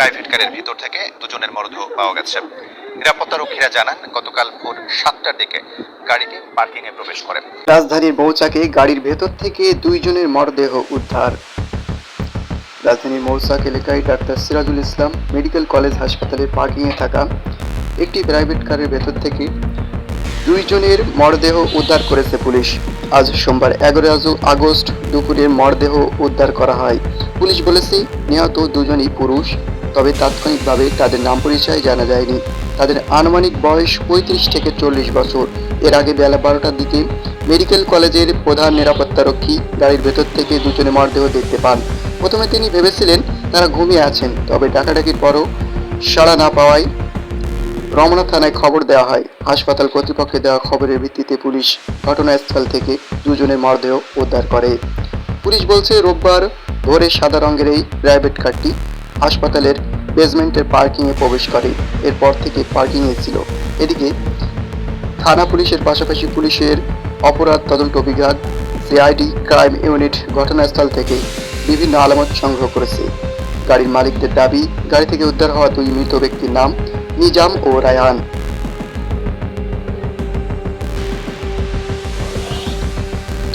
Private কারের ভিতর থেকে দুজনের মরদেহ পাওয়া গেছে। নিরাপত্তারক্ষীরা জানান, গতকাল ভোর সাতটার দিকে গাড়িটি পার্কিং এ প্রবেশ করে। রাজধানীর মৌচাকে গাড়ির ভেতর থেকে দুইজনের মরদেহ উদ্ধার। রাজধানীর মৌচাক এলাকায় doctor Sirajul Islam medical college হাসপাতালে পার্কিংয়ে থাকা একটি প্রাইভেট কারের ভেতর থেকে দুইজনের মরদেহ উদ্ধার করেছে পুলিশ। আজ সোমবার এগারো আগস্ট দুপুরে মরদেহ উদ্ধার করা হয়। পুলিশ বলেছে, নিহত দুজনই পুরুষ, তবে তাৎক্ষণিকভাবে তাদের নাম পরিচয় জানা যায়নি। তাদের আনুমানিক বয়স পঁয়ত্রিশ থেকে চল্লিশ বছর। এর আগে বেলা বারোটার দিকে মেডিকেল কলেজের প্রধান নিরাপত্তারক্ষী গাড়ির ভেতর থেকে দুজনে মরদেহ দেখতে পান। প্রথমে তিনি ভেবেছিলেন, তারা ঘুমিয়ে আছেন, তবে ডাকাডাকির পরও সাড়া না পাওয়ায় রমনা থানায় খবর দেওয়া হয়। হাসপাতাল কর্তৃপক্ষে দেওয়া খবরের ভিত্তিতে পুলিশ ঘটনাস্থল থেকে দুজনের মরদেহ উদ্ধার করে। পুলিশ বলছে, রোববার ভোরে সাদা রঙের এই প্রাইভেট কারটি হাসপাতালের বেসমেন্টের পার্কিংয়ে প্রবেশ করে। এরপর থেকে পার্কিংয়ে ছিল। এদিকে থানা পুলিশের পাশাপাশি পুলিশের অপরাধ তদন্ত বিভাগ, সিআইডি ক্রাইম ইউনিট ঘটনাস্থল থেকে বিভিন্ন আলামত সংগ্রহ করেছে। গাড়ির মালিকদের দাবি, গাড়ি থেকে উদ্ধার হওয়া দুই মৃত ব্যক্তির নাম নিজাম ও রায়ান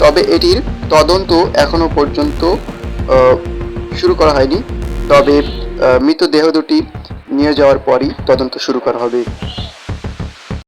তবে এটির তদন্ত এখনও পর্যন্ত শুরু করা হয়নি। তবে মৃতদেহ দুটি নিয়ে যাওয়ার পরই তদন্ত শুরু করা হবে।